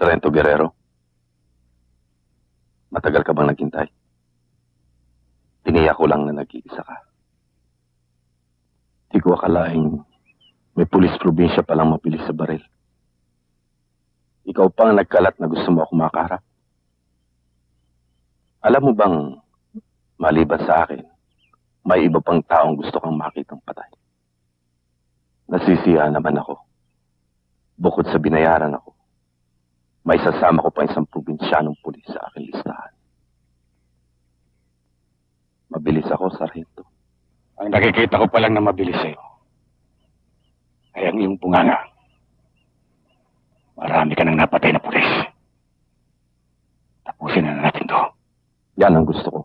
Sarento Guerrero, matagal ka bang naghintay? Tiniyak ko lang na nag-iisa ka. Di ko akalaing may pulis probinsya palang mapili sa baril. Ikaw pa ang nagkalat na gusto mo ako makaharap. Alam mo bang, maliban sa akin, may iba pang taong gusto kang makitang patay. Nasisiya naman ako. Bukod sa binayaran ako, may sasama ko pa isang probinsyanong pulis sa aking listahan. Mabilis ako, Sargento. Ang nakikita ko pa lang na mabilis sa'yo ay ang iyong bunganga. Marami ka nang napatay na pulis. Tapusin na natin to. Yan ang gusto